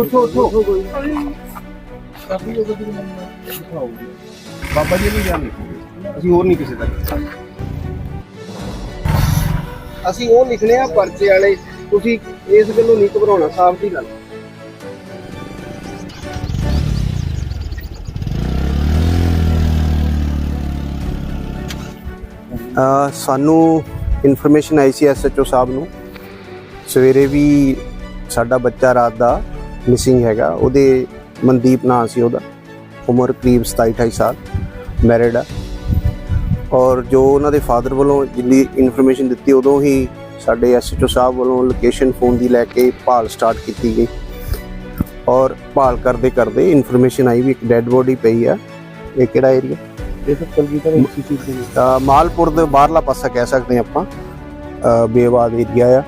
ਉੱਠੋ ਉੱਠੋ ਕਾਫੀ ਲੋਕ ਦੀ ਦਿਖਾਓਗੇ ਬਾਬਾ ਜੀ ਨੂੰ ਜਾਣ ਲਿਖੋਗੇ ਅਸੀਂ ਹੋਰ ਨਹੀਂ ਕਿਸੇ ਦਾ ਅਸੀਂ ਉਹ ਲਿਖਣੇ ਆ ਪਰਚੇ ਵਾਲੇ। ਤੁਸੀਂ ਇਸ ਗੱਲੋਂ ਨਹੀਂ ਘਬਰਾਉਣਾ ਸਾਫ਼ ਦੀ ਗੱਲ। ਅ, ਸਾਨੂੰ ਇਨਫੋਰਮੇਸ਼ਨ ਆਈ ਸੀ ਐਸਐਚਓ ਸਾਹਿਬ ਨੂੰ। ਸਵੇਰੇ ਵੀ ਸਾਡਾ ਬੱਚਾ ਰਾਤ ਦਾ ਮਿਸਿੰਗ ਹੈਗਾ। ਉਹਦੇ ਮਨਦੀਪ ਨਾਂ ਸੀ ਉਹਦਾ। ਉਮਰ ਕਰੀਬ 27 28 ਸਾਲ। ਮੈਰਿਡ ਆ। ਔਰ ਜੋ ਉਹਨਾਂ ਦੇ ਫਾਦਰ ਵੱਲੋਂ ਜਿੰਨੀ ਇਨਫੋਰਮੇਸ਼ਨ ਦਿੱਤੀ ਉਦੋਂ ਹੀ ਸਾਡੇ ਐਸਐਚਓ ਸਾਹਿਬ ਵੱਲੋਂ ਲੋਕੇਸ਼ਨ ਫੋਨ ਦੀ ਲੈ ਕੇ ਭਾਲ ਸਟਾਰਟ ਕੀਤੀ ਗਈ। ਔਰ ਭਾਲ ਕਰਦੇ ਕਰਦੇ ਇਨਫੋਰਮੇਸ਼ਨ ਆਈ ਵੀ ਇੱਕ ਡੈੱਡ ਬੋਡੀ ਪਈ ਆ। ਇਹ ਕਿਹੜਾ ਏਰੀਆ ਇਹ ਤਾਂ ਕਲਗੀਧਰ ਇੰਸਟੀਚਿਊਟ ਦੇ ਵਿੱਚ ਮਾਲਪੁਰ ਦੇ ਬਾਹਰਲਾ ਪਾਸਾ ਕਹਿ ਸਕਦੇ ਆਪਾਂ। ਬੇਵਾਦ ਏਰੀਆ ਆ।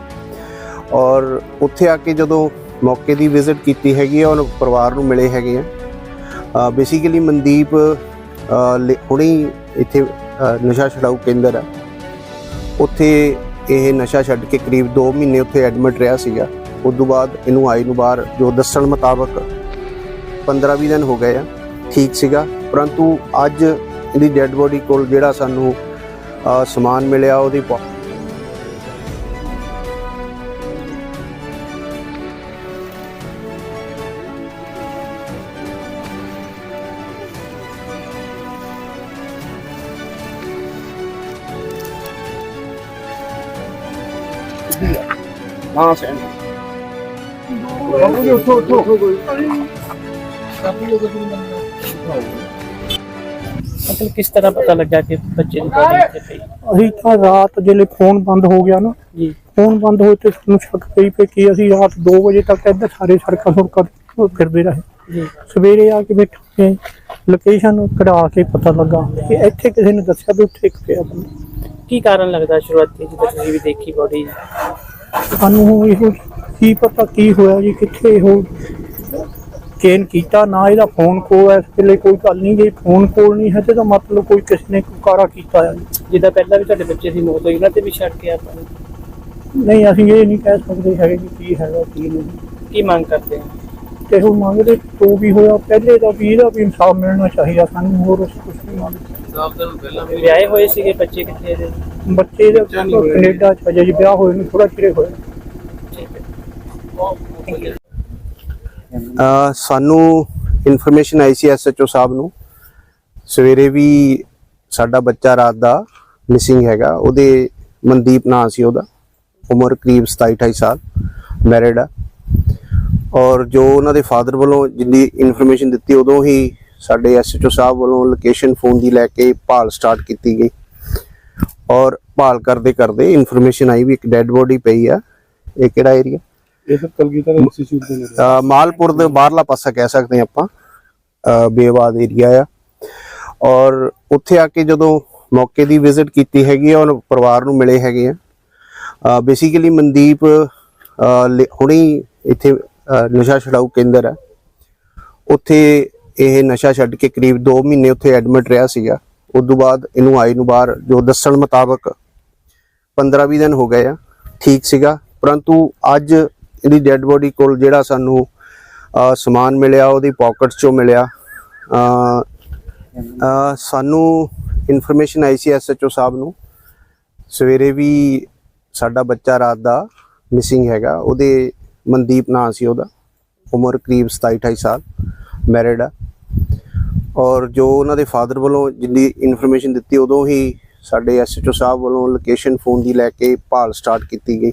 ਔਰ ਉੱਥੇ ਆ ਕੇ ਜਦੋਂ ਮੌਕੇ ਦੀ ਵਿਜ਼ਿਟ ਕੀਤੀ ਹੈਗੀ ਆ ਔਰ ਪਰਿਵਾਰ ਨੂੰ ਮਿਲੇ ਹੈਗੇ ਆ। ਬੇਸਿਕਲੀ ਮਨਦੀਪ ਅ, ਲੇ- ਹੁਣੀ ਇੱਥੇ ਨਸ਼ਾ ਛਡਾਊ ਕੇਂਦਰ ਆ। ਉੱਥੇ ਇਹ ਨਸ਼ਾ ਛੱਡ ਕੇ ਕਰੀਬ 2 ਮਹੀਨੇ ਉੱਥੇ ਐਡਮਿਟ ਰਿਹਾ ਸੀਗਾ। ਉਸ ਤੋਂ ਬਾਅਦ ਇਹਨੂੰ ਆਈ ਨੂੰ ਬਾਹਰ ਜੋ ਦੱਸਣ ਮੁਤਾਬਕ 15-20 ਦਿਨ ਹੋ ਗਏ ਆ ਠੀਕ ਸੀਗਾ। ਪਰੰਤੂ ਅੱਜ ਇਹਦੀ ਡੈੱਡ ਬੋਡੀ ਕੋਲ ਜਿਹੜਾ ਸਾਨੂੰ ਸਮਾਨ ਮਿਲਿਆ ਉਹਦੀ ਪੋ- ਹਾਂ ਸੈਂਡ ਬਾਬੂ ਜੀ ਉੱਠੋ ਉੱਠੋ ਕਾਫੀ ਲੋਕ ਦੀ ਦਿਖਾਓਗੇ ਮਤਲਬ ਕਿਸ ਤਰ੍ਹਾਂ ਪਤਾ ਲੱਗਾ ਕਿ ਬੱਚੇ ਦੀ ਬੋਡੀ ਇੱਥੇ ਪਈ? ਅਸੀਂ ਤਾਂ ਰਾਤ ਜਿਹੜੇ ਫੋਨ ਬੰਦ ਹੋ ਗਿਆ ਨਾ ਜੀ। ਫੋਨ ਬੰਦ ਹੋਏ ਤੇ ਸਾਨੂੰ ਸ਼ੱਕ ਪਈ ਪਈ ਕਿ ਅਸੀਂ ਰਾਤ 2 ਵਜੇ ਤੱਕ ਇੱਧਰ ਸਾਰੇ ਸੜਕਾਂ ਸੁੜਕਾਂ ਫਿਰਦੇ ਰਹੇ। ਜੀ। ਸਵੇਰੇ ਆ ਕੇ ਬੈਠੇ ਲੋਕੇਸ਼ਨ ਕਢਾ ਕੇ ਪਤਾ ਲੱਗਾ ਕਿ ਇੱਥੇ ਕਿਸੇ ਨੇ ਦੱਸਿਆ ਵੀ ਉੱਥੇ ਇੱਕ ਪਿਆ ਬੰਦਾ ਕੀ ਕਾਰਨ ਲੱਗਦਾ ਸ਼ੁਰੂਆਤੀ ਜਦੋਂ ਤੁਸੀਂ ਵੀ ਦੇਖੀ ਬੋਡੀ ਸਾਨੂੰ ਇਹੋ ਕੀ ਪਤਾ ਕੀ ਹੋਇਆ ਜੀ ਕਿੱਥੇ ਇਹੋ ਚੇਨ ਕੀਤਾ ਨਾ ਇਹਦਾ ਫੋਨ ਕੋਲ ਹੈ, ਇਸ ਵੇਲੇ ਕੋਈ ਗੱਲ ਨਹੀਂ ਜੇ ਫੋਨ ਕੋਲ ਨਹੀਂ ਹੈ ਤੇ ਦਾ ਮਤਲਬ ਕੋਈ ਕਿਸੇ ਨੇ ਕਾਰਾ ਕੀਤਾ ਹੈ ਜਿੱਦਾਂ ਪਹਿਲਾਂ ਵੀ ਤੁਹਾਡੇ ਬੱਚੇ ਦੀ ਮੌਤ ਹੋਈ ਉਹਨਾਂ ਤੇ ਵੀ ਛੱਡ ਕੇ ਆਪਾਂ ਨੇ। ਨਹੀਂ ਅਸੀਂ ਇਹ ਨਹੀਂ ਕਹਿ ਸਕਦੇ ਹੈਗੇ ਕਿ ਕੀ ਹੈਗਾ ਕੀ ਨਹੀਂ। ਕੀ ਮੰਗ ਕਰਦੇ ਆ ਤੇ ਉਹ ਮੰਗਦੇ ਜੋ ਵੀ ਹੋਇਆ ਪਹਿਲੇ ਦਾ ਵੀ ਇਹਦਾ ਵੀ ਇਨਸਾਫ ਮਿਲਣਾ ਚਾਹੀਦਾ ਸਾਨੂੰ ਹੋਰ ਉਸ ਕੁਝ ਨਹੀਂ ਮੰਗਦੇ। ਵਿਆਹੇ ਹੋਏ ਸੀਗੇ ਬੱਚੇ ਕਿੱਥੇ ਇਹਦੇ ਬੱਚੇ ਦਾ ਕੈਨੇਡਾ ਚ ਅਜੇ ਵਿਆਹ ਹੋਏ ਨੂੰ ਥੋੜਾ ਚਿਰ ਹੋਇਆ ਠੀਕ ਹੈ। Thank you. ਅ, ਸਾਨੂੰ ਇਨਫੋਰਮੇਸ਼ਨ ਆਈ ਸੀ ਐਸਐਚਓ ਸਾਹਿਬ ਨੂੰ। ਸਵੇਰੇ ਵੀ ਸਾਡਾ ਬੱਚਾ ਰਾਤ ਦਾ ਮਿਸਿੰਗ ਹੈਗਾ। ਉਹਦੇ ਮਨਦੀਪ ਨਾਂ ਸੀ ਉਹਦਾ। ਉਮਰ ਕਰੀਬ 27 28 ਸਾਲ। ਮੈਰਿਡ ਆ। ਔਰ ਜੋ ਉਹਨਾਂ ਦੇ ਫਾਦਰ ਵੱਲੋਂ ਜਿੰਨੀ ਇਨਫੋਰਮੇਸ਼ਨ ਦਿੱਤੀ ਉਦੋਂ ਹੀ ਸਾਡੇ ਐਸਐਚਓ ਸਾਹਿਬ ਵੱਲੋਂ ਲੋਕੇਸ਼ਨ ਫੋਨ ਦੀ ਲੈ ਕੇ ਭਾਲ ਸਟਾਰਟ ਕੀਤੀ ਗਈ। ਔਰ ਭਾਲ ਕਰਦੇ ਕਰਦੇ ਇਨਫੋਰਮੇਸ਼ਨ ਆਈ ਵੀ ਇੱਕ ਡੈੱਡ ਬੋਡੀ ਪਈ ਆ। ਇਹ ਕਿਹੜਾ ਏਰੀਆ ਇਹ ਤਾਂ ਕਲਗੀਧਰ ਇੰਸਟੀਚਿਊਟ ਦੇ ਅ, ਮਾਲਪੁਰ ਦੇ ਬਾਹਰਲਾ ਪਾਸਾ ਕਹਿ ਸਕਦੇ ਹਾਂ ਆਪਾਂ। ਬੇਵਾਦ ਏਰੀਆ ਆ। ਔਰ ਉੱਥੇ ਆ ਕੇ ਜਦੋਂ ਮੌਕੇ ਦੀ ਵਿਜ਼ਿਟ ਕੀਤੀ ਹੈਗੀ ਆ ਔਰ ਪਰਿਵਾਰ ਨੂੰ ਮਿਲੇ ਹੈਗੇ ਆ। ਬੇਸਿਕਲੀ ਮਨਦੀਪ ਹੁਣੀ ਇੱਥੇ ਨਸ਼ਾ ਛਡਾਊ ਕੇਂਦਰ ਆ। ਉੱਥੇ ਇਹ ਨਸ਼ਾ ਛੱਡ ਕੇ ਕਰੀਬ 2 ਮਹੀਨੇ ਉੱਥੇ ਐਡਮਿਟ ਰਿਹਾ ਸੀਗਾ। ਉਸ ਤੋਂ ਬਾਅਦ ਇਹਨੂੰ ਆਈ ਨੂੰ ਬਾਹਰ, ਜੋ ਦੱਸਣ ਮੁਤਾਬਕ 15-20 ਦਿਨ ਹੋ ਗਏ ਆ, ਠੀਕ ਸੀਗਾ। ਪਰੰਤੂ ਅੱਜ ਇਹਦੀ ਡੈੱਡ ਬੋਡੀ ਕੋਲ ਜਿਹੜਾ ਸਾਨੂੰ ਸਮਾਨ ਮਿਲਿਆ, ਉਹਦੀ ਪਾਕਟਸ ਚੋਂ ਮਿਲਿਆ। ਸਾਨੂੰ ਇਨਫੋਰਮੇਸ਼ਨ ਆਈ ਸੀ ਐਸਐਚਓ ਸਾਹਿਬ ਨੂੰ। ਸਵੇਰੇ ਵੀ ਸਾਡਾ ਬੱਚਾ ਰਾਤ ਦਾ ਮਿਸਿੰਗ ਹੈਗਾ। ਉਹਦੇ ਮਨਦੀਪ ਨਾਂ ਸੀ ਉਹਦਾ। ਉਮਰ ਕਰੀਬ 27 28 ਸਾਲ। ਮੈਰਿਡ ਆ। ਔਰ ਜੋ ਉਹਨਾਂ ਦੇ ਫਾਦਰ ਵੱਲੋਂ ਜਿੰਨੀ ਇਨਫੋਰਮੇਸ਼ਨ ਦਿੱਤੀ ਉਦੋਂ ਹੀ ਸਾਡੇ ਐਸਐਚਓ ਸਾਹਿਬ ਵੱਲੋਂ ਲੋਕੇਸ਼ਨ ਫੋਨ ਦੀ ਲੈ ਕੇ ਭਾਲ ਸਟਾਰਟ ਕੀਤੀ ਗਈ।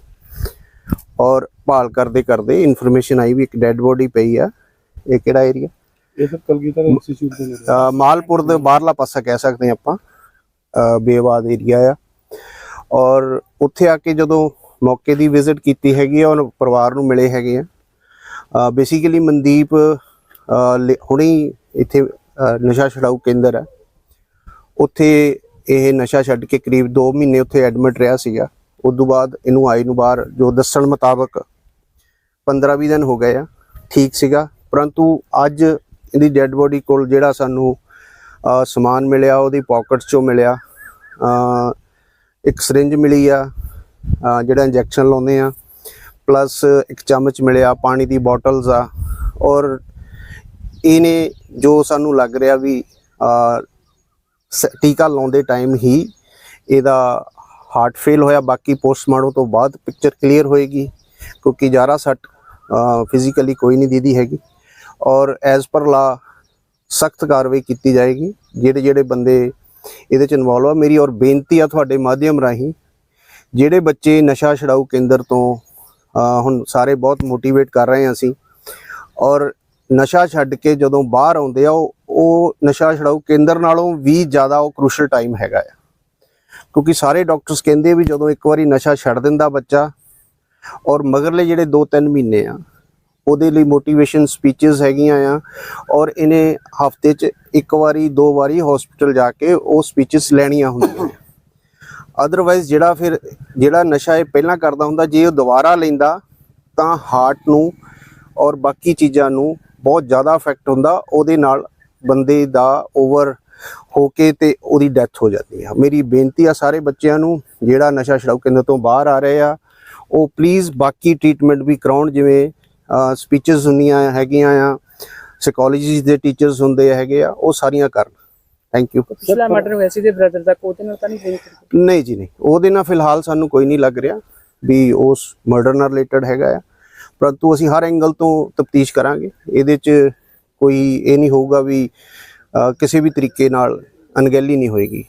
ਔਰ ਭਾਲ ਕਰਦੇ ਕਰਦੇ ਇਨਫੋਰਮੇਸ਼ਨ ਆਈ ਵੀ ਇੱਕ ਡੈੱਡ ਬੋਡੀ ਪਈ ਆ। ਇਹ ਕਿਹੜਾ ਏਰੀਆ ਇਹ ਤਾਂ ਕਲਗੀਧਰ ਇੰਸਟੀਚਿਊਟ ਦੇ ਵਿੱਚ ਮਾਲਪੁਰ ਦੇ ਬਾਹਰਲਾ ਪਾਸਾ ਕਹਿ ਸਕਦੇ ਹਾਂ ਆਪਾਂ ਬੇਵਾਦ ਏਰੀਆ ਆ। ਔਰ ਉੱਥੇ ਆ ਕੇ ਜਦੋਂ ਮੌਕੇ ਦੀ ਵਿਜ਼ਿਟ ਕੀਤੀ ਹੈਗੀ ਆ ਔਰ ਪਰਿਵਾਰ ਨੂੰ ਮਿਲੇ ਹੈਗੇ ਆ। ਬੇਸਿਕਲੀ ਮਨਦੀਪ ਹੁਣੇ ਇੱਥੇ ਨਸ਼ਾ ਛਡਾਊ ਕੇਂਦਰ ਹੈ। ਉੱਥੇ ਇਹ ਨਸ਼ਾ ਛੱਡ ਕੇ ਕਰੀਬ 2 ਮਹੀਨੇ ਉੱਥੇ ਐਡਮਿਟ ਰਿਹਾ ਸੀਗਾ। ਉਸ ਤੋਂ ਬਾਅਦ ਇਹਨੂੰ ਆਈ ਨੂੰ ਬਾਹਰ, ਜੋ ਦੱਸਣ ਮੁਤਾਬਕ 15-20 ਦਿਨ ਹੋ ਗਏ ਆ, ਠੀਕ ਸੀਗਾ। ਪਰੰਤੂ ਅੱਜ ਇਹਦੀ ਡੈੱਡ ਬੋਡੀ ਕੋਲ ਜਿਹੜਾ ਸਾਨੂੰ ਸਮਾਨ ਮਿਲਿਆ, ਉਹਦੀ ਪਾਕਟਸ ਚੋਂ ਮਿਲਿਆ ਇੱਕ ਸਿਰਿੰਜ ਮਿਲੀ ਆ ਜਿਹੜਾ ਇੰਜੈਕਸ਼ਨ ਲਾਉਂਦੇ ਆ ਪਲੱਸ ਇੱਕ ਚਮਚ ਮਿਲਿਆ, ਪਾਣੀ ਦੀ ਬੋਟਲਸ ਆ, ਔਰ ਇਹਨੇ ਜੋ ਸਾਨੂੰ ਲੱਗ ਰਿਹਾ ਵੀ ਸ- ਟੀਕਾ ਲਾਉਂਦੇ ਟਾਈਮ ਹੀ ਇਹਦਾ ਹਾਰਟ ਫੇਲ ਹੋਇਆ। ਬਾਕੀ ਪੋਸਟਮਾਰਟਮ ਤੋਂ ਬਾਅਦ ਪਿਕਚਰ ਕਲੀਅਰ ਹੋਏਗੀ, ਕਿਉਂਕਿ ਜ਼ਿਆਦਾ ਸੱਟ ਫਿਜ਼ੀਕਲੀ ਕੋਈ ਨਹੀਂ ਦੀਦੀ ਹੈਗੀ। ਔਰ ਐਜ਼ ਪਰ ਲਾ ਸਖਤ ਕਾਰਵਾਈ ਕੀਤੀ ਜਾਏਗੀ। ਜਿਹੜੇ ਜਿਹੜੇ ਬੰਦੇ ਇਹਦੇ ਚ ਇਨਵੋਲਵ ਆ, ਮੇਰੀ ਔਰ ਬੇਨਤੀ ਆ ਤੁਹਾਡੇ ਮਾਧਿਅਮ ਰਾਹੀਂ, ਜਿਹੜੇ ਬੱਚੇ ਨਸ਼ਾ ਛਡਾਊ ਕੇਂਦਰ ਤੋਂ ਹੁਣ ਸਾਰੇ ਬਹੁਤ ਮੋਟੀਵੇਟ ਕਰ ਰਹੇ ਹਾਂ ਅਸੀਂ, ਔਰ ਨਸ਼ਾ ਛੱਡ ਕੇ ਜਦੋਂ ਬਾਹਰ ਆਉਂਦੇ ਆ, ਉਹ ਉਹ ਨਸ਼ਾ ਛਡਾਊ ਕੇਂਦਰ ਨਾਲੋਂ ਵੀ ਜ਼ਿਆਦਾ ਉਹ ਕ੍ਰੂਸ਼ਲ ਟਾਈਮ ਹੈਗਾ ਆ। ਕਿਉਂਕਿ ਸਾਰੇ ਡਾਕਟਰਸ ਕਹਿੰਦੇ ਵੀ ਜਦੋਂ ਇੱਕ ਵਾਰੀ ਨਸ਼ਾ ਛੱਡ ਦਿੰਦਾ ਬੱਚਾ ਔਰ ਮਗਰਲੇ ਜਿਹੜੇ 2-3 ਮਹੀਨੇ ਆ, ਉਹਦੇ ਲਈ ਮੋਟੀਵੇਸ਼ਨ ਸਪੀਚਸ ਹੈਗੀਆਂ ਆ ਔਰ ਇਹਨੇ ਹਫ਼ਤੇ 'ਚ ਇੱਕ ਵਾਰੀ, ਦੋ ਵਾਰੀ ਹਸਪੀਟਲ ਜਾ ਕੇ ਉਹ ਸਪੀਚਸ ਲੈਣੀਆਂ ਹੁੰਦੀਆਂ ਅਦਰਵਾਈਜ਼ ਜਿਹੜਾ ਫਿਰ ਜਿਹੜਾ ਨਸ਼ਾ ਇਹ ਪਹਿਲਾਂ ਕਰਦਾ ਹੁੰਦਾ, ਜੇ ਉਹ ਦੁਬਾਰਾ ਲੈਂਦਾ ਤਾਂ ਹਾਰਟ ਨੂੰ ਔਰ ਬਾਕੀ ਚੀਜ਼ਾਂ ਨੂੰ ਬਹੁਤ ਜ਼ਿਆਦਾ ਇਫੈਕਟ ਹੁੰਦਾ ਉਹਦੇ ਨਾਲ ਬੰਦੇ ਦਾ ਓਵਰ ਹੋ ਕੇ ਤੇ ਉਹਦੀ ਡੈਥ ਹੋ ਜਾਂਦੀ ਆ। ਮੇਰੀ ਬੇਨਤੀ ਆ ਸਾਰੇ ਬੱਚਿਆਂ ਨੂੰ ਜਿਹੜਾ ਨਸ਼ਾ ਛਡਾਊ ਕੇਂਦਰ ਤੋਂ ਬਾਹਰ ਆ ਰਹੇ ਆ ਉਹ ਪਲੀਜ਼ ਬਾਕੀ ਟ੍ਰੀਟਮੈਂਟ ਵੀ ਕਰਾਉਣ ਜਿਵੇਂ ਸਪੀਚਸ ਹੁੰਦੀਆਂ ਹੈਗੀਆਂ ਆ ਸਾਈਕੋਲੋਜੀ ਦੇ ਟੀਚਰਸ ਹੁੰਦੇ ਹੈਗੇ ਆ ਉਹ ਸਾਰੀਆਂ ਕਰਨ। ਥੈਂਕ ਯੂ ਪਿਛਲਾ ਮਰਡਰ ਹੋਇਆ ਸੀ ਦੇ ਬ੍ਰਦਰ ਦਾ ਕੋਤੇ ਨਾਲ ਤਾਂ ਨਹੀਂ ਲਿੰਕ ਨਹੀਂ ਜੀ ਨਹੀਂ। ਉਹਦੇ ਨਾਲ ਫਿਲਹਾਲ ਸਾਨੂੰ ਕੋਈ ਨਹੀਂ ਲੱਗ ਰਿਹਾ ਵੀ ਉਸ ਮਰਡਰ ਨਾਲ ਰਿਲੇਟਡ ਹੈਗਾ ਆ। ਪਰੰਤੂ ਅਸੀਂ ਹਰ ਐਂਗਲ ਤੋਂ ਤਫਤੀਸ਼ ਕਰਾਂਗੇ। ਇਹਦੇ 'ਚ ਕੋਈ ਇਹ ਨਹੀਂ ਹੋਊਗਾ ਵੀ ਕਿਸੇ ਵੀ ਤਰੀਕੇ ਨਾਲ ਅਣਗਹਿਲੀ ਨਹੀਂ ਹੋਏਗੀ।